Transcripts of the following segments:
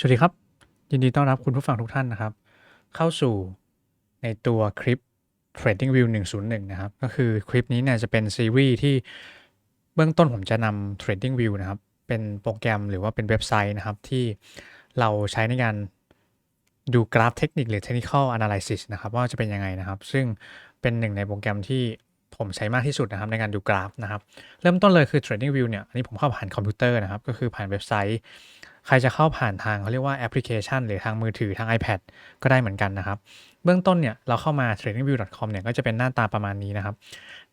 สวัสดีครับ ยินดีต้อนรับคุณผู้ฟังทุกท่านนะครับ เข้าสู่ในตัวคลิป Trading View 101 นะครับ ก็คือคลิปนี้เนี่ยจะเป็นซีรีส์ที่เบื้องต้นผมจะนำ Trading View นะครับ เป็นโปรแกรมหรือว่าเป็นเว็บไซต์นะครับ ที่เราใช้ในการดูกราฟเทคนิคหรือ Technical Analysis นะครับ ว่าจะเป็นยังไงนะครับ ซึ่งเป็นหนึ่งในโปรแกรมที่ผมใช้มากที่สุดนะครับในการดูกราฟนะครับ เริ่มต้นเลยคือ Trading View เนี่ยอันนี้ผมเข้าผ่านคอมพิวเตอร์นะครับ ก็คือผ่านเว็บไซต์ ใครจะเข้าผ่านทางเขาเรียกว่าแอปพลิเคชัน หรือทางมือถือทาง iPad ก็ได้เหมือนกันนะครับ เบื้องต้นเนี่ยเราเข้ามา tradingview.com เนี่ยก็จะเป็นหน้าตาประมาณนี้นะครับ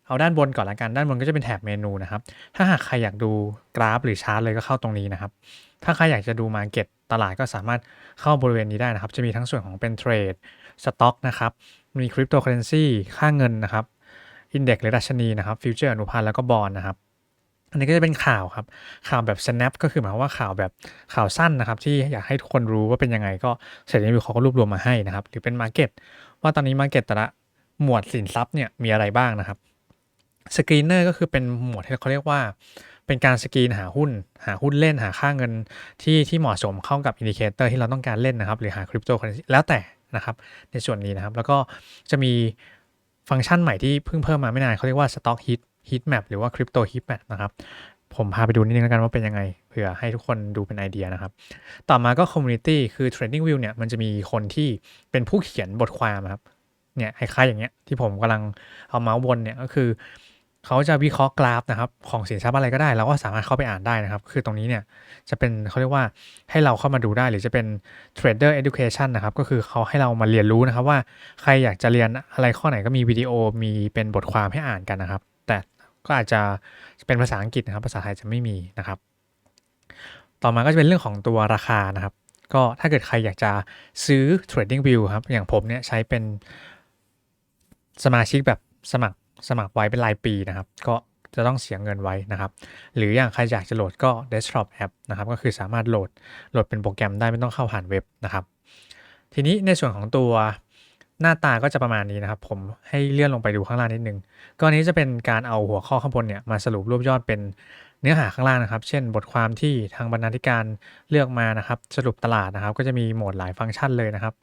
เอาด้านบนก่อนละกัน ด้านบนก็จะเป็นแถบเมนูนะครับ ถ้าหากใครอยากดูกราฟหรือชาร์ตเลยก็เข้าตรงนี้นะครับ ถ้าใครอยากจะดูมาเก็ตตลาดก็สามารถเข้าบริเวณนี้ได้นะครับ จะมีทั้งส่วนของเป็นเทรด สต็อกนะครับ มีคริปโตเคอเรนซีค่าเงินนะครับ อินเด็กซ์หรือดัชนีนะครับ ฟิวเจอร์อนุพันธ์แล้วก็บอลนะครับ อันนี้ก็จะเป็นข่าวครับ ข่าวแบบ snap ก็คือหมายความว่าข่าวแบบข่าวสั้นนะครับ ที่อยากให้ทุกคนรู้ว่าเป็นยังไงก็เสร็จนี้เขาก็รวบรวมมาให้นะครับ หรือเป็น Market ว่าตอนนี้ Market แต่ละหมวดสินทรัพย์เนี่ยมีอะไรบ้างนะครับสกรีนเนอร์ก็คือเป็นหมวดที่เขาเรียกว่า เป็นการสกรีนหาหุ้น หาหุ้นเล่นหาค่าเงินที่ที่เหมาะสมเข้ากับอินดิเคเตอร์ที่เราต้องการเล่นนะครับ หรือหาคริปโตเคอเรนซีแล้วแต่นะครับ ในส่วนนี้นะครับ แล้วก็จะมีฟังก์ชันใหม่ที่เพิ่งเพิ่มมาไม่นานเขาเรียกว่า Stock Hit Heat Map หรือว่า Crypto Heat Map นะครับ ผมพาไปดูนิดนึงแล้วกันว่าเป็นยังไง เผื่อให้ทุกคนดูเป็นไอเดียนะครับ ต่อมาก็ Community คือ Trading View เนี่ยมันจะมีคนที่เป็นผู้เขียนบทความครับเนี่ยคล้ายๆอย่างเงี้ยที่ผมกำลังเอาเมาส์วนเนี่ยก็คือเขาจะวิเคราะห์กราฟนะครับของสินทรัพย์อะไรก็ได้เราก็สามารถเข้าไปอ่านได้นะครับ คือตรงนี้เนี่ยจะเป็นเขาเรียกว่าให้เราเข้ามาดูได้หรือจะเป็น Trader Education นะครับ ก็คือเขาให้เรามาเรียนรู้นะครับว่าใครอยากจะเรียนอะไรข้อไหนก็มีวิดีโอมีเป็นบทความให้อ่านกันนะครับ ก็อาจจะเป็นภาษาอังกฤษนะครับ ภาษาไทยจะไม่มีนะครับ ต่อมาก็จะเป็นเรื่องของตัวราคานะครับ ก็ถ้าเกิดใครอยากจะซื้อ Trading View ครับ อย่างผมเนี่ยใช้เป็นสมาชิกแบบสมัครสมัครไว้เป็นรายปีนะครับ ก็จะต้องเสียเงินไว้นะครับ หรืออย่างใครอยากจะโหลดก็ desktop app นะครับ ก็คือสามารถโหลดโหลดเป็นโปรแกรมได้ไม่ต้องเข้าผ่านเว็บนะครับ ทีนี้ในส่วนของตัว หน้าตาก็จะประมาณนี้นะครับ ผมให้เลื่อนลงไปดูข้างล่างนิดนึงก็อันนี้จะเป็นการเอาหัวข้อข้างบนเนี่ยมาสรุปรวบยอดเป็น เนื้อหาข้างล่างนะครับ เช่น บทความที่ทางบรรณาธิการเลือกมานะครับ สรุปตลาดนะครับ ก็จะมีโหมดหลายฟังก์ชันเลยนะครับ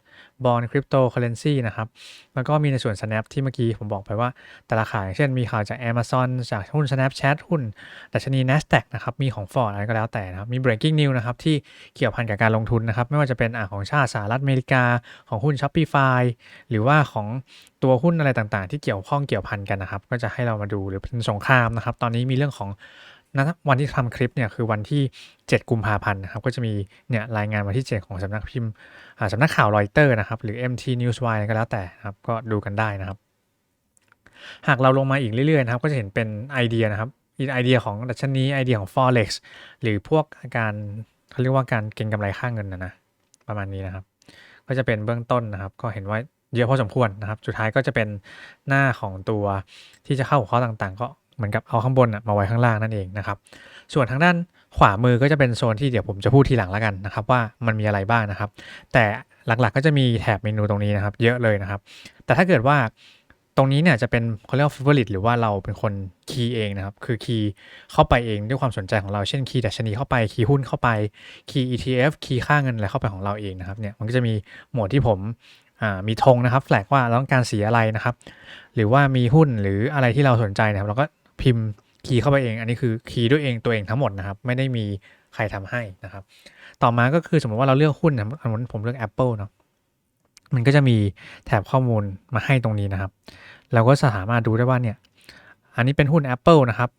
บอลคริปโตเคอเรนซีนะครับ แล้วก็มีในส่วน snap ที่เมื่อกี้ผมบอกไปว่า แต่ละข่าวอย่างเช่นมีข่าวจาก Amazon จากหุ้น Snapchat หุ้นดัชนี NASDAQ นะครับ มีของ Ford อะไรก็แล้วแต่นะครับ มี breaking news นะครับ ที่เกี่ยวพันกับการลงทุนนะครับ ไม่ว่าจะเป็นอ่าของชาติสหรัฐอเมริกาของหุ้น Shopify หรือว่าของตัวหุ้นอะไรต่างๆ ที่เกี่ยวข้องเกี่ยวพันกันนะครับ ก็จะให้เรามาดูหรือเป็นสงครามนะครับ ตอนนี้มีเรื่องของ นะวันที่ทำคลิปเนี่ยคือวันที่ 7 กุมภาพันธ์นะครับก็จะมีเนี่ยรายงานวันที่ 7 ของสำนักพิมพ์สำนักข่าวรอยเตอร์นะครับหรือ MT Newswire ก็แล้วแต่นะครับก็ดูกันได้นะครับ หากเราลงมาอีกเรื่อยๆนะครับก็จะเห็นเป็นไอเดียนะครับไอเดียของดัชนีไอเดียของ forex หรือพวกการเขาเรียกว่าการเก็งกำไรค่าเงินนะนะประมาณนี้นะครับ ก็จะเป็นเบื้องต้นนะครับ ก็เห็นว่าเยอะพอสมควรนะครับ สุดท้ายก็จะเป็นหน้าของตัวที่จะเข้าหัวข้อต่างๆ ก็ เหมือนกับเอาข้างบนมาไว้ข้างล่างนั่นเองนะครับ ส่วนทางด้านขวามือก็จะเป็นโซนที่เดี๋ยวผมจะพูดทีหลังแล้วกันนะครับว่ามันมีอะไรบ้างนะครับ แต่หลักๆก็จะมีแถบเมนูตรงนี้นะครับเยอะเลยนะครับ แต่ถ้าเกิดว่าตรงนี้เนี่ยจะเป็นเขาเรียกว่า favorite หรือว่าเราเป็นคนคีย์เองนะครับ คือคีย์เข้าไปเองด้วยความสนใจของเรา เช่นคีย์ดัชนีเข้าไป คีย์หุ้นเข้าไป คีย์ ETF คีย์ค่าเงินอะไรเข้าไปของเราเองนะครับ เนี่ย มันก็จะมีหมวดที่ผมมีธงนะครับแฟลกว่าเราต้องการสีอะไรนะครับ หรือว่ามีหุ้นหรืออะไรที่เราสนใจนะครับ เราก็ พิมพ์คีย์เข้าไปเอง อันนี้คือคีย์ด้วยเองตัวเองทั้งหมดนะครับ ไม่ได้มีใครทำให้นะครับ ต่อมาก็คือสมมติว่าเราเลือกหุ้นนะผมเลือก Apple เนาะมันก็จะมีแถบข้อมูลมาให้ตรงนี้นะครับ เราก็สามารถดูได้ว่าเนี่ย อันนี้เป็นหุ้น Apple นะครับ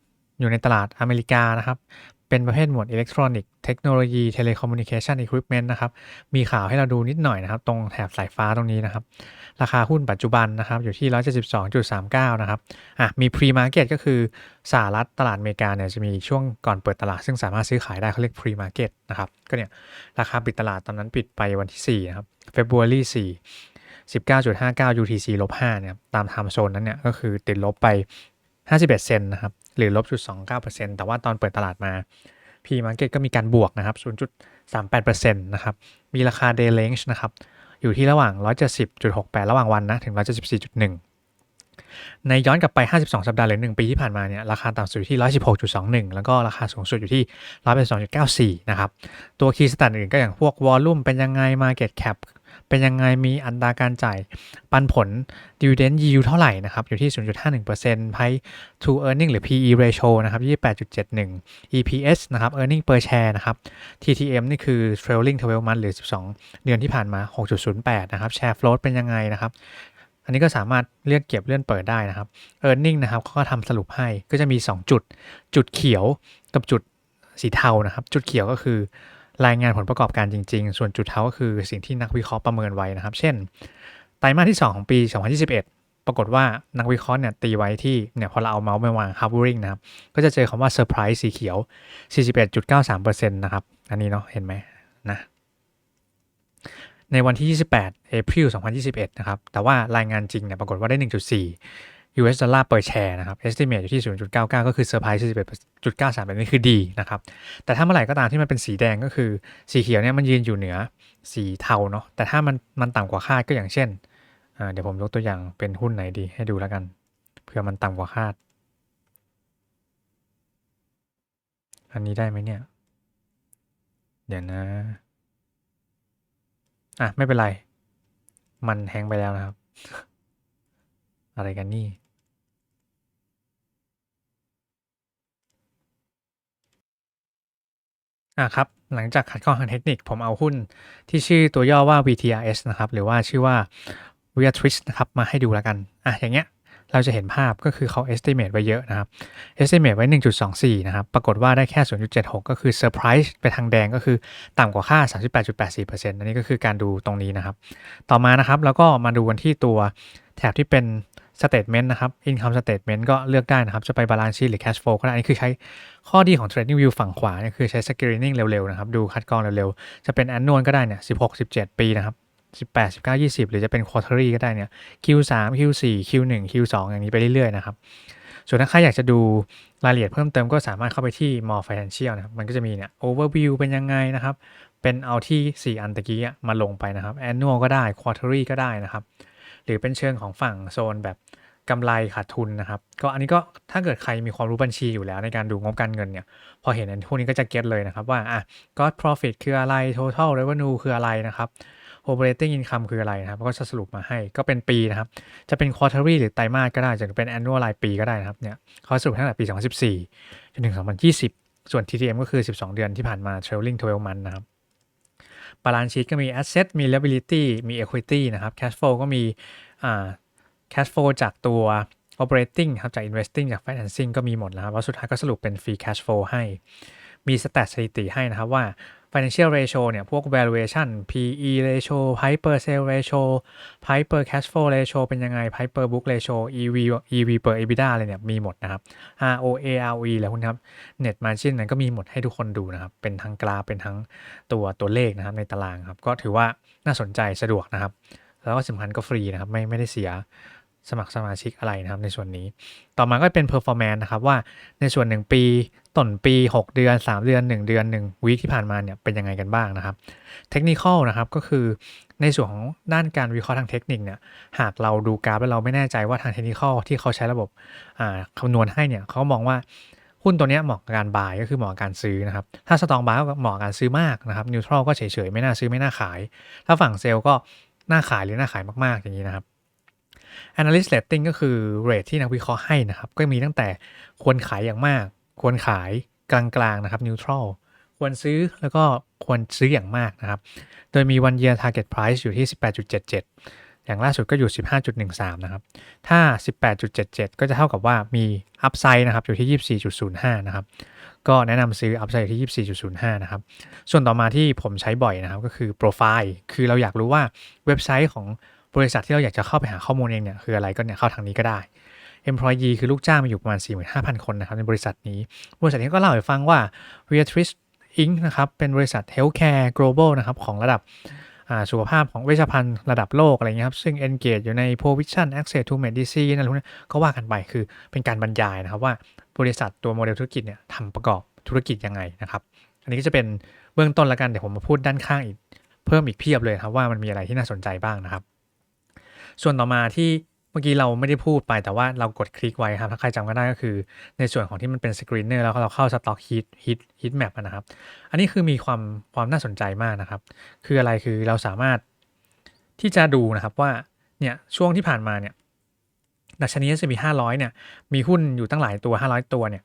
อยู่ในตลาดอเมริกานะครับ เป็นประเภทหมวดอิเล็กทรอนิกส์เทคโนโลยีเทเลคอมมูนิเคชันอุปกรณ์นะครับ มีข่าวให้เราดูนิดหน่อยนะครับ ตรงแถบสายฟ้าตรงนี้นะครับ ราคาหุ้นปัจจุบันนะครับ อยู่ที่ 172.39 นะครับอะมี pre market ก็คือสหรัฐตลาดอเมริกาเนี่ยจะมีช่วงก่อนเปิดตลาด ซึ่งสามารถซื้อขายได้เขาเรียก pre market นะครับ ก็เนี่ยราคาปิดตลาดตอนนั้นปิดไปวันที่4นะครับ February 4 19.59 UTC ลบ5เนี่ยตามไทม์โซนนั้นเนี่ยก็คือติดลบไป 51 เซนนะครับ หรือลบจุด29%แต่ว่าตอนเปิดตลาดมา P market ก็มีการบวกนะครับ 0.38%นะครับ มีราคา day range นะครับ อยู่ที่ระหว่าง 170.68 ระหว่างวันนะ ถึง 174.1 ในย้อนกลับไป 52 สัปดาห์หรือ 1 ปีที่ผ่านมาเนี่ย ราคาต่ำสุดอยู่ที่ 116.21 แล้วก็ราคาสูงสุดอยู่ที่ 182.94 นะครับ ตัวคีย์สแตทอื่นก็อย่างพวกวอลลุ่มเป็นยังไง Market Cap เป็นยังไงมีอัตราการจ่ายปันผล dividend yield เท่าไหร่นะครับอยู่ที่ 0.51% Price to earning หรือ PE ratio นะครับ28.71 EPS นะครับ earning per share นะครับ TTM นี่คือ trailing 12 month หรือ 12 เดือนที่ผ่านมา 6.08 นะครับ share float เป็นยังไงนะครับอันนี้ก็สามารถเลื่อนเก็บเลื่อนเปิดได้นะครับ e a r n i n g นะครับเขาก็ทำสรุปให้ก็จะมี 2 จุด จุดเขียวกับจุดสีเทานะครับ จุดเขียวก็คือ รายงานผลประกอบการจริง ๆ ส่วนจุดเทาก็คือสิ่งที่นักวิเคราะห์ประเมินไว้นะครับ เช่น ไตรมาสที่ 2 ของปี 2021 ปรากฏว่านักวิเคราะห์เนี่ยตีไว้ที่เนี่ยพอเราเอาเมาส์ไปวาง hovering นะครับ ก็จะเจอคำว่า surprise สีเขียว 41.93%นะครับ อันนี้เนาะเห็นไหมนะในวันที่ 28 April 2021 นะครับ แต่ว่ารายงานจริงเนี่ยปรากฏว่าได้ 1.4 US ดอลลาร์ per share นะครับ estimate อยู่ที่ 0.99 ก็คือ surprise 41.93แบบนี้คือดีนะครับ แต่ถ้าเมื่อไหร่ก็ตามที่มันเป็นสีแดงก็คือ สีเขียวเนี่ยมันยืนอยู่เหนือสีเทาเนาะ แต่ถ้ามันมันต่ำกว่าคาดก็อย่างเช่น เดี๋ยวผมยกตัวอย่างเป็นหุ้นไหนดีให้ดูแล้วกันเพื่อมันต่ำกว่าคาด อันนี้ได้ไหมเนี่ย เดี๋ยวนะ อะไม่เป็นไร มันแฮงไปแล้วนะครับอะไรกันนี่ อะครับ หลังจากขัดข้องทางเทคนิค ผมเอาหุ้นที่ชื่อตัวย่อว่า VTRS นะครับ หรือว่าชื่อว่า v i a t r i s นะครับ มาให้ดูแล้วกัน อะ อย่างเงี้ย เราจะเห็นภาพก็คือเขา estimate ไว้เยอะนะครับ estimate ไว้ 1.24 นะครับ ปรากฏว่าได้แค่ 0.76 ก็คือ surprise ไปทางแดงก็คือต่ำกว่าค่า 38.84%อันนี้ก็คือการดูตรงนี้นะครับ ต่อมานะครับ แล้วก็มาดูกันที่ตัวแถบที่เป็น statement นะครับ income statement ก็เลือกได้นะครับ จะไป balance sheet หรือ cash flow ก็ได้ อันนี้คือใช้ข้อดีของ trading view ฝั่งขวาเนี่ยคือใช้ screening เร็วๆนะครับ ดูคัดกรองเร็วๆ จะเป็น annual ก็ได้เนี่ย16 17 ปีนะครับ18 19 20 หรือจะเป็น quarterly ก็ได้เนี่ย Q3 Q4 Q1 Q2 อย่างนี้ไปเรื่อยๆนะครับส่วนถ้าใครอยากจะดูรายละเอียดเพิ่มเติมก็สามารถเข้าไปที่ more financial นะครับ มันก็จะมีเนี่ย overview เป็นยังไงนะครับ เป็นเอาที่ 4 อันตะกี้มาลงไปนะครับ annual ก็ได้ quarterly ก็ได้นะครับ หรือเป็นเชิงของฝั่งโซนแบบกำไรขาดทุนนะครับ ก็อันนี้ก็ถ้าเกิดใครมีความรู้บัญชีอยู่แล้วในการดูงบการเงินเนี่ย พอเห็นอันพวกนี้ก็จะเก็ตเลยนะครับว่าอะ gross profit คืออะไร total revenue คืออะไรนะครับ operating income คืออะไรนะครับ ก็จะสรุปมาให้ก็เป็นปีนะครับ จะเป็น quarterly หรือไตรมาสก็ได้จะเป็น annual รายปีก็ได้นะครับเนี่ยเขาสรุปตั้งแต่ปี 2014จนถึง 2020 ส่วน TTM ก็คือ 12 เดือนที่ผ่านมา trailing 12 month นะครับ balance sheet ก็มี asset มี liability มี equity นะครับ cash flow ก็มีอ่า cash flow จากตัว operating ครับ จาก investing จาก financing ก็มีหมดแล้วครับแล้วสุดท้ายก็สรุปเป็น free cash flow ให้ มีสแตทสถิติให้นะครับว่า financial ratio เนี่ยพวก valuation PE ratio price per sale ratio price per cash flow ratio เป็นยังไง price per book ratio EV EV per EBITDA อะไรเนี่ยมีหมดนะครับ ROA ROE แล้วคุณครับ net margin นั้นก็มีหมดให้ทุกคนดูนะครับ เป็นทั้งกราฟเป็นทั้งตัวตัวเลขนะครับในตารางครับ ก็ถือว่าน่าสนใจสะดวกนะครับ แล้วก็สำคัญก็ฟรีนะครับ ไม่ไม่ได้เสียสมัครสมาชิกอะไรนะครับในส่วนนี้ ต่อมาก็เป็น performance นะครับว่าในส่วน 1 ปี ต้นปี 6 เดือน 3 เดือน 1 เดือน1วีคที่ผ่านมาเนี่ยเป็นยังไงกันบ้างนะครับเทคนิคนะครับก็คือในส่วนของด้านการวิเคราะห์ทางเทคนิคเนี่ยหากเราดูกราฟแล้วเราไม่แน่ใจว่าทางเทคนิคที่เขาใช้ระบบคำนวณให้เนี่ยเขามองว่าหุ้นตัวนี้เหมาะกับการบายก็คือเหมาะกับการซื้อนะครับ ถ้าสตองบายก็เหมาะกับการซื้อมากนะครับนิวทรัลก็เฉยๆ ไม่น่าซื้อไม่น่าขาย ถ้าฝั่งเซลล์ก็น่าขายหรือน่าขายมากๆอย่างนี้นะครับ analyst rating ก็คือเรทที่นักวิเคราะห์ให้นะครับ ก็มีตั้งแต่ควรขายอย่างมาก ควรขายกลางๆนะครับ neutral ควรซื้อแล้วก็ควรซื้ออย่างมากนะครับ โดยมี one year target price อยู่ที่ 18.77 อย่างล่าสุดก็อยู่ 15.13 นะครับ ถ้า 18.77 ก็จะเท่ากับว่ามี upside นะครับ อยู่ที่ 24.05 นะครับ ก็แนะนำซื้อ upside ที่ 24.05 นะครับ ส่วนต่อมาที่ผมใช้บ่อยนะครับ ก็คือ profile คือเราอยากรู้ว่าเว็บไซต์ของบริษัทที่เราอยากจะเข้าไปหาข้อมูลเองเนี่ยคืออะไรก็เนี่ยเข้าทางนี้ก็ได้ employee คือลูกจ้างมีอยู่ประมาณ 45,000 คนนะครับในบริษัทนี้ บริษัทนี้ก็เล่าให้ฟังว่า Viatris Inc. นะครับเป็นบริษัท Healthcare Global นะครับของระดับสุขภาพของเวชภัณฑ์ระดับโลกอะไรเงี้ยครับ ซึ่ง engage อยู่ใน provision access to medicine อะไรพวกนี้ก็ว่ากันไปคือเป็นการบรรยายนะครับว่าบริษัทตัวโมเดลธุรกิจเนี่ยทำประกอบธุรกิจยังไงนะครับ อันนี้ก็จะเป็นเบื้องต้นละกันเดี๋ยวผมมาพูดด้านข้างอีกเพิ่มอีกเพียบเลยครับว่ามันมีอะไรที่น่าสนใจบ้างนะครับ ส่วนต่อมาที่ เมื่อกี้เราไม่ได้พูดไปแต่ว่าเรากดคลิกไว้ครับ ถ้าใครจำกันได้ก็คือ ในส่วนของที่มันเป็นสกรีนเนอร์แล้วเราเข้าสต็อกฮิตฮิตฮิตแมปนะครับ อันนี้คือมีความความน่าสนใจมากนะครับ คืออะไรคือเราสามารถที่จะดูนะครับว่าเนี่ยช่วงที่ผ่านมาเนี่ยดัชนี S&P 500 เนี่ยมีหุ้นอยู่ตั้งหลายตัว 500 ตัวเนี่ย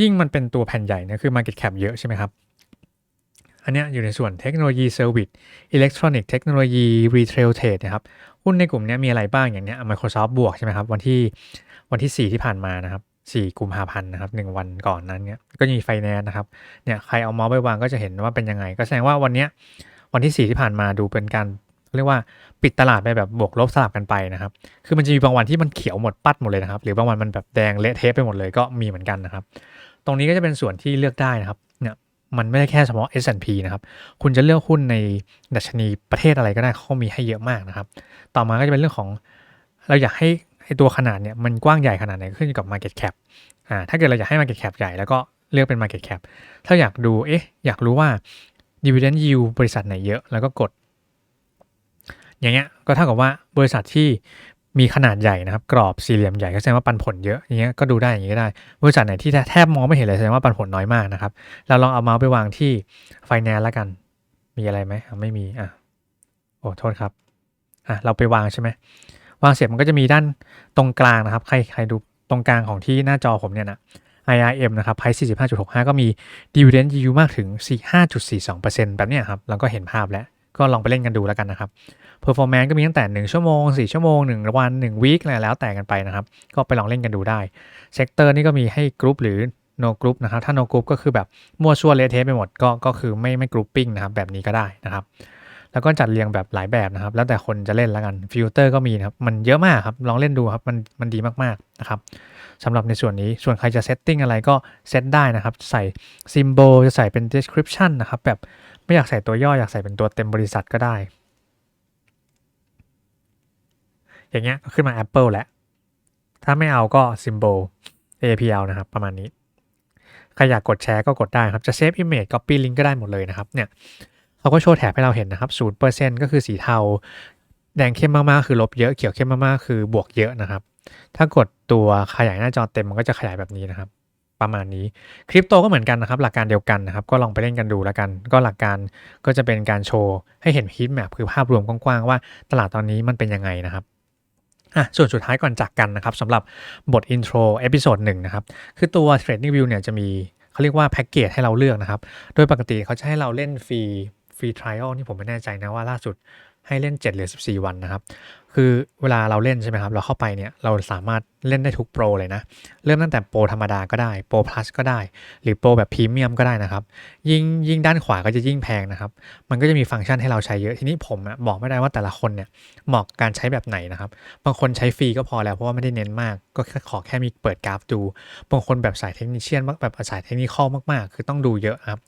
ยิ่งมันเป็นตัวแผ่นใหญ่เนี่ยคือ Market Cap เยอะใช่ไหมครับ อันเนี้ยอยู่ในส่วนเทคโนโลยีเซอร์วิสอิเล็กทรอนิกส์เทคโนโลยีรีเทลเทรดนะครับหุ้นในกลุ่มนี้มีอะไรบ้างอย่างเนี้ย Microsoft บวกใช่ไหมครับ วันที่วันที่ 4 ที่ผ่านมานะครับ4กุมภาพันธ์นะครับ1วันก่อนนั้นเนี่ยก็มีไฟแนนซ์นะครับเนี่ยใครเอาเมาส์ไปวางก็จะเห็นว่าเป็นยังไง ก็แสดงว่าวันเนี้ยวันที่ 4 ที่ผ่านมาดูเป็นการเรียกว่าปิดตลาดไปแบบบวกลบสลับกันไปนะครับ คือมันจะมีบางวันที่มันเขียวหมดปัดหมดเลยนะครับ หรือบางวันมันแบบแดงเละเทะไปหมดเลยก็มีเหมือนกันนะครับ ตรงนี้ก็จะเป็นส่วนที่เลือกได้นะครับ มันไม่ได้แค่เฉพาะ S&P นะครับ คุณจะเลือกหุ้นในดัชนีประเทศอะไรก็ได้เขามีให้เยอะมากนะครับ ต่อมาก็จะเป็นเรื่องของเราอยากให้ตัวขนาดเนี่ยมันกว้างใหญ่ขนาดไหนขึ้นอยู่กับ Market Cap อ่าถ้าเกิดเราอยากให้ Market Cap ใหญ่แล้วก็เลือกเป็น Market Cap ถ้าอยากดูเอ๊ะอยากรู้ว่า Dividend Yield บริษัทไหนเยอะแล้วก็กด อย่างเงี้ยก็เท่ากับว่าบริษัทที่ มีขนาดใหญ่นะครับ กรอบสี่เหลี่ยมใหญ่ก็แสดงว่าปันผลเยอะอย่างเงี้ยก็ดูได้อย่างงี้ก็ได้บริษัทไหนที่แทบมองไม่เห็นเลยแสดงว่าปันผลน้อยมากนะครับเราลองเอาเมาส์ไปวางที่ไฟแนนซ์แล้วกัน มีอะไรไหมไม่มีอะโอ้โทษครับอะเราไปวางใช่ไหมวางเสร็จมันก็จะมีด้านตรงกลางนะครับ ใครใครดูตรงกลางของที่หน้าจอผมเนี่ยนะ IRM นะครับ price 45.65 ก็มี dividend yield มากถึง45.42%แบบเนี้ยครับแล้วก็เห็นภาพแล้ว ก็ลองไปเล่นกันดูแล้วกันนะครับ performance ก็มีตั้งแต่ 1 ชั่วโมง 4 ชั่วโมง 1 วัน1 week อะไรแล้วแต่กันไปนะครับ ก็ไปลองเล่นกันดูได้ sector นี่ก็มีให้กรุ๊ปหรือ no group นะครับ ถ้า no group ก็คือแบบมั่วซั่วเละเทะไปหมดก็ก็คือไม่ไม่ grouping นะครับ แบบนี้ก็ได้นะครับ แล้วก็จัดเรียงแบบหลายแบบนะครับ แล้วแต่คนจะเล่นแล้วกันฟิลเตอร์ก็มีนะครับ มันเยอะมากครับ ลองเล่นดูครับ มันมันดีมากๆนะครับ สำหรับในส่วนนี้ส่วนใครจะเซตติ้งอะไรก็เซตได้นะครับ ใส่ซิมโบลจะใส่เป็น description นะครับแบบไม่อยากใส่ตัวย่ออยากใส่เป็นตัวเต็มบริษัทก็ได้ อย่างเงี้ยก็ขึ้นมา Apple แล้วถ้าไม่เอาก็ซิมโบล APL นะครับ ประมาณนี้ใครอยากกดแชร์ก็กดได้ครับ จะเซฟ image copy link ก็ได้หมดเลยนะครับเนี่ยเขาก็โชว์แถบให้เราเห็นนะครับ0%ก็คือสีเทา แดงเข้มมากๆคือลบเยอะเขียวเข้มมากๆคือบวกเยอะนะครับ ถ้ากดตัวขยายหน้าจอเต็มมันก็จะขยายแบบนี้นะครับ ประมาณนี้คริปโตก็เหมือนกันนะครับ หลักการเดียวกันนะครับ ก็ลองไปเล่นกันดูแล้วกัน ก็หลักการก็จะเป็นการโชว์ให้เห็นฮีทแมปคือภาพรวมกว้างๆว่าตลาดตอนนี้มันเป็นยังไงนะครับอะส่วนสุดท้ายก่อนจากกันนะครับสำหรับบทอินโทรเอพิโซดหนึ่งนะครับ คือตัว Trading View เนี่ยจะมีเขาเรียกว่าแพ็กเกจให้เราเลือกนะครับ โดยปกติเขาจะให้เราเล่นฟรีฟรีทริอัลนี่ผมไม่แน่ใจนะว่าล่าสุดให้เล่น 7 หรือ 14 วันนะครับคือเวลาเราเล่นใช่ไหมครับ เราเข้าไปเนี่ยเราสามารถเล่นได้ทุกโปรเลยนะ เริ่มตั้งแต่โปรธรรมดาก็ได้โปรพลัสก็ได้ หรือโปรแบบพรีเมียมก็ได้นะครับ ยิ่งยิ่งด้านขวาก็จะยิ่งแพงนะครับ มันก็จะมีฟังก์ชันให้เราใช้เยอะ ทีนี้ผมบอกไม่ได้ว่าแต่ละคนเนี่ยเหมาะการใช้แบบไหนนะครับ บางคนใช้ฟรีก็พอแล้วเพราะว่าไม่ได้เน้นมาก ก็แค่ขอแค่มีเปิดกราฟดู บางคนแบบสายเทคนิคเชียนแบบสายเทคนิคข้อมากๆ คือต้องดูเยอะครับ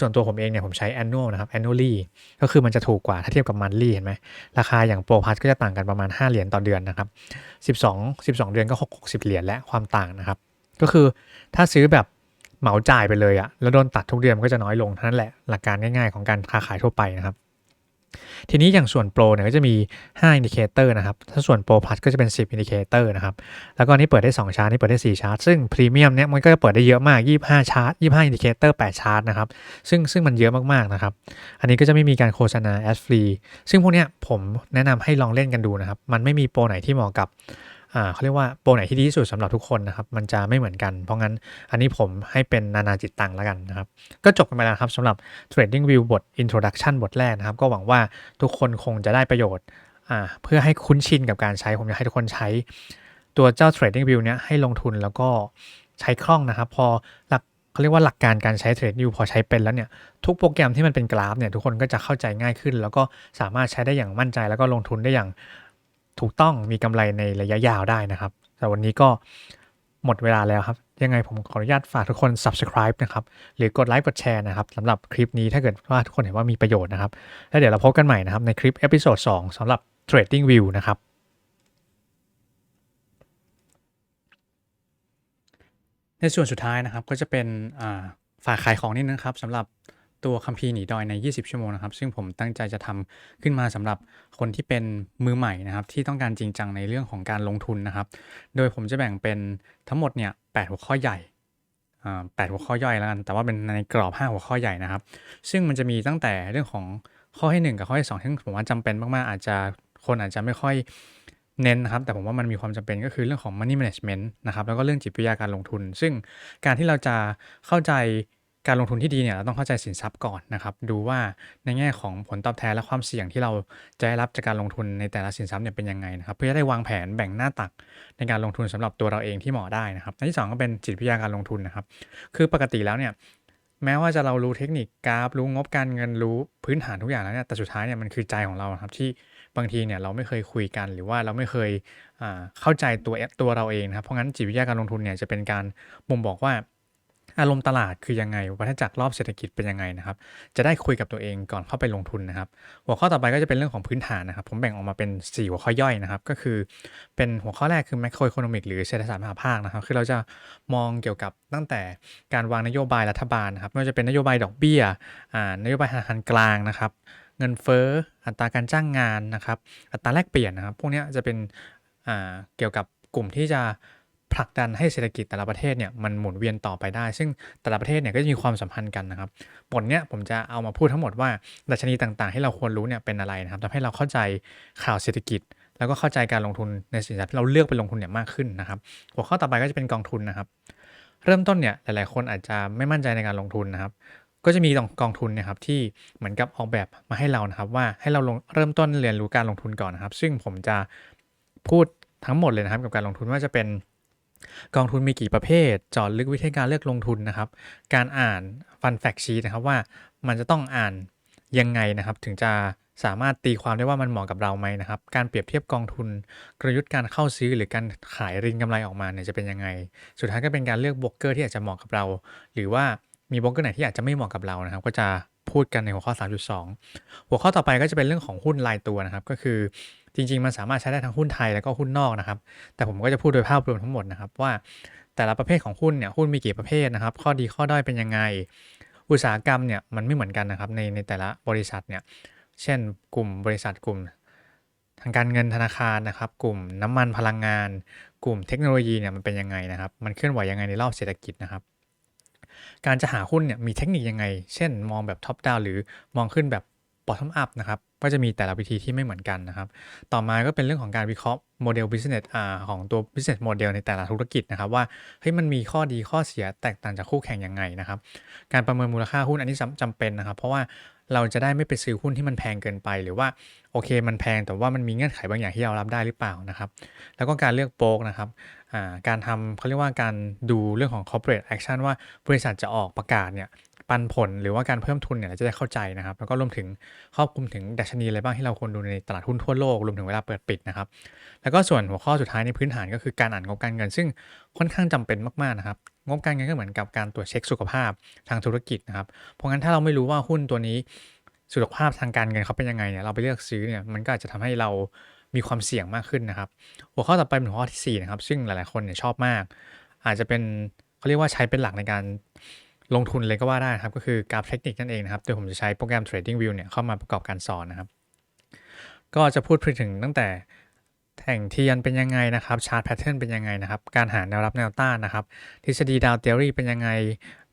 ส่วนตัวผมเองเนี่ยผมใช้ annual นะครับ annually ก็คือมันจะถูกกว่าถ้าเทียบกับ monthly เห็นไหมราคาอย่างโปรพัทก็จะต่างกันประมาณ 5 เหรียญต่อเดือนนะครับ12 12 เดือนก็6 60 เหรียญและความต่างนะครับ ก็คือถ้าซื้อแบบเหมาจ่ายไปเลยอะแล้วโดนตัดทุกเดือนมันก็จะน้อยลงเท่านั้นแหละหลักการง่ายๆ ของการค้าขายทั่วไปนะครับ ทีนี้อย่างส่วนโปรเนี่ยก็จะมี5อินดิเคเตอร์นะครับ ถ้าส่วนโปรพลัสก็จะเป็น 10อินดิเคเตอร์นะครับ แล้วก็นี้เปิดได้ 2 ชาร์ต นี่เปิดได้ 4 ชาร์ต ซึ่งพรีเมียมเนี่ยมันก็จะเปิดได้เยอะมาก 25 ชาร์ต 25อินดิเคเตอร์8ชาร์ตนะครับ ซึ่งซึ่งมันเยอะมากๆนะครับ อันนี้ก็จะไม่มีการโฆษณาแอดฟรีซึ่งพวกเนี้ยผมแนะนำให้ลองเล่นกันดูนะครับ มันไม่มีโปรไหนที่เหมาะกับ เขาเรียกว่าโปรไหนที่ดีที่สุดสำหรับทุกคนนะครับ มันจะไม่เหมือนกัน เพราะงั้นอันนี้ผมให้เป็นนานาจิตตังแล้วกันนะครับ ก็จบกันไปแล้วครับสำหรับ Trading View บท Introduction บทแรกนะครับ ก็หวังว่าทุกคนคงจะได้ประโยชน์เพื่อให้คุ้นชินกับการใช้ ผมอยากให้ทุกคนใช้ตัวเจ้า Trading View เนี้ยให้ลงทุนแล้วก็ใช้คล่องนะครับ พอหลักเขาเรียกว่าหลักการการใช้ Trading View พอใช้เป็นแล้วเนี่ยทุกโปรแกรมที่มันเป็นกราฟเนี่ยทุกคนก็จะเข้าใจง่ายขึ้น แล้วก็สามารถใช้ได้อย่างมั่นใจ แล้วก็ลงทุนได้อย่าง ถูกต้องมีกำไรในระยะยาวได้นะครับ แต่วันนี้ก็หมดเวลาแล้วครับ ยังไงผมขออนุญาตฝากทุกคน subscribe นะครับ หรือกดไลค์กดแชร์นะครับสำหรับคลิปนี้ถ้าเกิดว่าทุกคนเห็นว่ามีประโยชน์นะครับ แล้วเดี๋ยวเราพบกันใหม่นะครับ ในคลิปเอพิโซด2สำหรับ Trading View นะครับในส่วนสุดท้ายนะครับก็จะเป็นฝากขายของนิดนึงครับสำหรับ ตัวคัมภีร์หนีดอยใน 20 ชั่วโมงนะครับ ซึ่งผมตั้งใจจะทำขึ้นมาสำหรับคนที่เป็นมือใหม่นะครับ ที่ต้องการจริงจังในเรื่องของการลงทุนนะครับ โดยผมจะแบ่งเป็นทั้งหมดเนี่ย8หัวข้อใหญ่อ่าแปดหัวข้อย่อยแล้วกัน แต่ว่าเป็นในกรอบ 5 หัวข้อใหญ่นะครับ ซึ่งมันจะมีตั้งแต่เรื่องของข้อที่ 1 กับข้อที่2ซึ่งผมว่าจำเป็นมาก ๆ อาจจะคนอาจจะไม่ค่อยเน้นนะครับ แต่ผมว่ามันมีความจำเป็นก็คือเรื่องของ money management นะครับ แล้วก็เรื่องจิตวิทยาการลงทุน ซึ่งการที่เราจะเข้าใจ การลงทุนที่ดีเนี่ยเราต้องเข้าใจสินทรัพย์ก่อนนะครับดูว่าในแง่ของผลตอบแทนและความเสี่ยงที่เราจะได้รับจากการลงทุนในแต่ละสินทรัพย์เนี่ยเป็นยังไงนะครับเพื่อจะได้วางแผนแบ่งหน้าตักในการลงทุนสำหรับตัวเราเองที่เหมาะได้นะครับอันที่ 2 ก็เป็นจิตวิทยาการลงทุนนะครับคือปกติแล้วเนี่ยแม้ว่าจะเรารู้เทคนิคกราฟรู้งบการเงินรู้พื้นฐานทุกอย่างแล้วเนี่ยแต่สุดท้ายเนี่ยมันคือใจของเราครับที่บางทีเนี่ยเราไม่เคยคุยกันหรือว่าเราไม่เคยเข้าใจตัวตัวเราเองนะครับเพราะงั้นจิตวิทยาการลงทุนเนี่ยจะเป็นการบ่งบอกว่า อารมณ์ตลาดคือยังไง วัฏจักรรอบเศรษฐกิจเป็นยังไงนะครับ จะได้คุยกับตัวเองก่อนเข้าไปลงทุนนะครับ หัวข้อต่อไปก็จะเป็นเรื่องของพื้นฐานนะครับ ผมแบ่งออกมาเป็น 4 หัวข้อย่อยนะครับ ก็คือเป็นหัวข้อแรกคือ macro economic หรือเศรษฐศาสตร์มหาภาคนะครับ คือเราจะมองเกี่ยวกับตั้งแต่การวางนโยบายรัฐบาลนะครับ ไม่ว่าจะเป็นนโยบายดอกเบี้ยนโยบายธนาคารกลางนะครับ เงินเฟ้อ อัตราการจ้างงานนะครับ อัตราแลกเปลี่ยนนะครับ พวกนี้จะเป็นเกี่ยวกับกลุ่มที่จะ ผลักดันให้เศรษฐกิจแต่ละประเทศเนี่ยมันหมุนเวียนต่อไปได้ ซึ่งแต่ละประเทศเนี่ยก็จะมีความสัมพันธ์กันนะครับบทเนี้ยผมจะเอามาพูดทั้งหมดว่าดัชนีต่างๆ ที่เราควรรู้เนี่ยเป็นอะไรนะครับทำให้เราเข้าใจข่าวเศรษฐกิจ แล้วก็เข้าใจการลงทุนในสินทรัพย์ที่เราเลือกไปลงทุนเนี่ยมากขึ้นนะครับ หัวข้อต่อไปก็จะเป็นกองทุนนะครับ เริ่มต้นเนี่ยหลายๆ คนอาจจะไม่มั่นใจในการลงทุนนะครับก็จะมีกองทุนนะครับที่เหมือนกับออกแบบมาให้เรานะครับ ว่าให้เราลงเริ่มต้นเรียนรู้การลงทุนก่อนนะครับ ซึ่งผมจะพูดทั้งหมดเลยนะครับกับการลงทุนว่าจะเป็น กองทุนมีกี่ประเภทจอดลึกวิธีการเลือกลงทุนนะครับ การอ่านฟันแฟกชีนะครับว่ามันจะต้องอ่านยังไงนะครับ ถึงจะสามารถตีความได้ว่ามันเหมาะกับเราไหมนะครับ การเปรียบเทียบกองทุน กลยุทธ์การเข้าซื้อหรือการขายริงกำไรออกมาเนี่ยจะเป็นยังไง สุดท้ายก็เป็นการเลือกบล็อกเกอร์ที่อาจจะเหมาะกับเรา หรือว่ามีบล็อกเกอร์ไหนที่อาจจะไม่เหมาะกับเรานะครับ ก็จะพูดกันในหัวข้อ 3.2 หัวข้อต่อไปก็จะเป็นเรื่องของหุ้นรายตัวนะครับ ก็คือ จริง ๆ มันสามารถใช้ได้ทั้งหุ้นไทยแล้วก็หุ้นนอกนะครับ แต่ผมก็จะพูดโดยภาพรวมทั้งหมดนะครับว่าแต่ละประเภทของหุ้นเนี่ยหุ้นมีกี่ประเภทนะครับ ข้อดีข้อด้อยเป็นยังไง อุตสาหกรรมเนี่ยมันไม่เหมือนกันนะครับในในแต่ละบริษัทเนี่ยเช่น กลุ่มบริษัทกลุ่ม ทางการเงินธนาคารนะครับ กลุ่มน้ำมันพลังงาน กลุ่มเทคโนโลยีเนี่ยมันเป็นยังไงนะครับ มันเคลื่อนไหวยังไงในรอบเศรษฐกิจนะครับ การจะหาหุ้นเนี่ยมีเทคนิคยังไง เช่น มองแบบท็อปดาวหรือมองขึ้นแบบ bottom up นะครับก็จะมีแต่ละวิธีที่ไม่เหมือนกันนะครับ ต่อมาก็เป็นเรื่องของการวิเคราะห์โมเดล business อ่าของตัว business model ในแต่ละธุรกิจนะครับ ว่าเฮ้ยมันมีข้อดีข้อเสียแตกต่างจากคู่แข่งยังไงนะครับ การประเมินมูลค่าหุ้นอันนี้จำเป็นนะครับ เพราะว่าเราจะได้ไม่ไปซื้อหุ้นที่มันแพงเกินไป หรือว่าโอเคมันแพงแต่ว่ามันมีเงื่อนไขบางอย่างที่เรารับได้หรือเปล่านะครับ แล้วก็การเลือกโป๊กนะครับการทำเขาเรียกว่าการดูเรื่องของ corporate action ว่าบริษัทจะออกประกาศเนี่ย ปันผลหรือว่าการเพิ่มทุนเนี่ยเราจะได้เข้าใจนะครับ แล้วก็รวมถึงครอบคลุมถึงดัชนีอะไรบ้างที่เราควรดูในตลาดหุ้นทั่วโลกรวมถึงเวลาเปิดปิดนะครับ แล้วก็ส่วนหัวข้อสุดท้ายในพื้นฐานก็คือการอ่านงบการเงิน ซึ่งค่อนข้างจำเป็นมากๆนะครับงบการเงินก็เหมือนกับการตรวจเช็คสุขภาพทางธุรกิจนะครับ เพราะงั้นถ้าเราไม่รู้ว่าหุ้นตัวนี้สุขภาพทางการเงินเขาเป็นยังไงเนี่ยเราไปเลือกซื้อเนี่ยมันก็อาจจะทำให้เรามีความเสี่ยงมากขึ้นนะครับ หัวข้อต่อไปเป็นหัวข้อที่4นะครับซึ่งหลายๆคนเนี่ยชอบมาก อาจจะเป็นเขาเรียกว่าใช้เป็นหลักในการ ลงทุนเลยก็ว่าได้ครับ ก็คือกราฟเทคนิคนั่นเองนะครับโดยผมจะใช้โปรแกรม Trading View เนี่ยเข้ามาประกอบการสอนนะครับ ก็จะพูดถึงตั้งแต่แท่งเทียนเป็นยังไงนะครับชาร์ตแพทเทิร์นเป็นยังไงนะครับ การหาแนวรับแนวต้านนะครับ ทฤษฎีดาวเทอรี่เป็นยังไง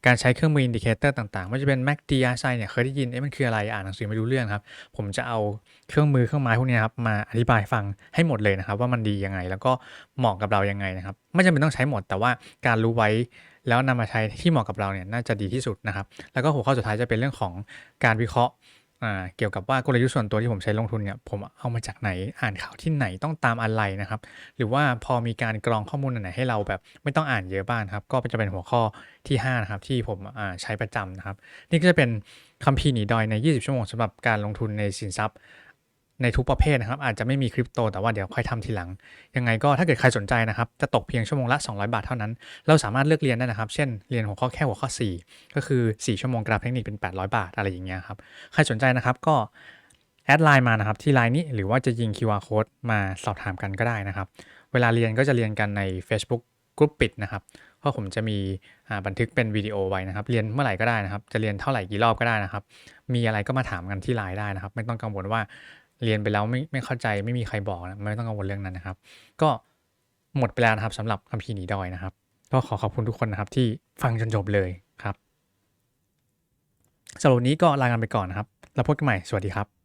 การใช้เครื่องมืออินดิเคเตอร์ต่างๆ ไม่ว่าจะเป็น MACD RSI เนี่ยเคยได้ยินเอ๊ะมันคืออะไรอ่านหนังสือไม่รู้เรื่องครับ ผมจะเอาเครื่องมือเครื่องไม้พวกนี้ครับมาอธิบายฟังให้หมดเลยนะครับ ว่ามันดียังไง แล้วก็เหมาะกับเรายังไงนะครับ ไม่จำเป็นต้องใช้หมด แต่ว่าการรู้ไว้แล้วนำมาใช้ที่เหมาะกับเราเนี่ยน่าจะดีที่สุดนะครับ แล้วก็หัวข้อสุดท้ายจะเป็นเรื่องของการวิเคราะห์ เกี่ยวกับว่ากลยุทธ์ส่วนตัวที่ผมใช้ลงทุนเนี่ยผมเอามาจากไหนอ่านข่าวที่ไหนต้องตามอะไรนะครับ หรือว่าพอมีการกรองข้อมูลไหนให้เราแบบไม่ต้องอ่านเยอะบ้างครับ ก็จะเป็นหัวข้อที่5นะครับที่ผมใช้ประจำนะครับ นี่ก็จะเป็นคัมภีร์หนีดอยใน 20 ชั่วโมงสำหรับการลงทุนในสินทรัพย์ ในทุกประเภทนะครับ อาจจะไม่มีคริปโตแต่ว่าเดี๋ยวค่อยทำทีหลัง ยังไงก็ถ้าเกิดใครสนใจนะครับ จะตกเพียงชั่วโมงละ 200 บาทเท่านั้น เราสามารถเลือกเรียนได้นะครับ เช่นเรียนหัวข้อแค่หัวข้อ 4 ก็คือ 4 ชั่วโมงกราฟเทคนิคเป็น 800 บาทอะไรอย่างเงี้ยครับใครสนใจนะครับก็แอดไลน์มานะครับที่ไลน์นี้หรือว่าจะยิง QR code มาสอบถามกันก็ได้นะครับ เวลาเรียนก็จะเรียนกันใน Facebook กลุ่มปิดนะครับเพราะผมจะมีบันทึกเป็นวิดีโอไว้นะครับ เรียนเมื่อไหร่ก็ได้นะครับ จะเรียนเท่าไหร่กี่รอบก็ได้นะครับ มีอะไรก็มาถามกันที่ไลน์ได้นะครับ ไม่ต้องกังวลว่า เรียนไปแล้วไม่ไม่เข้าใจไม่มีใครบอกนะไม่ต้องกังวลเรื่องนั้นนะครับ ก็หมดไปแล้วนะครับสำหรับคัมภีร์หนีดอยนะครับ ก็ขอขอบคุณทุกคนนะครับที่ฟังจนจบเลยครับสำหรับวันนี้ก็ลากันไปก่อนนะครับ แล้วพบกันใหม่ สวัสดีครับ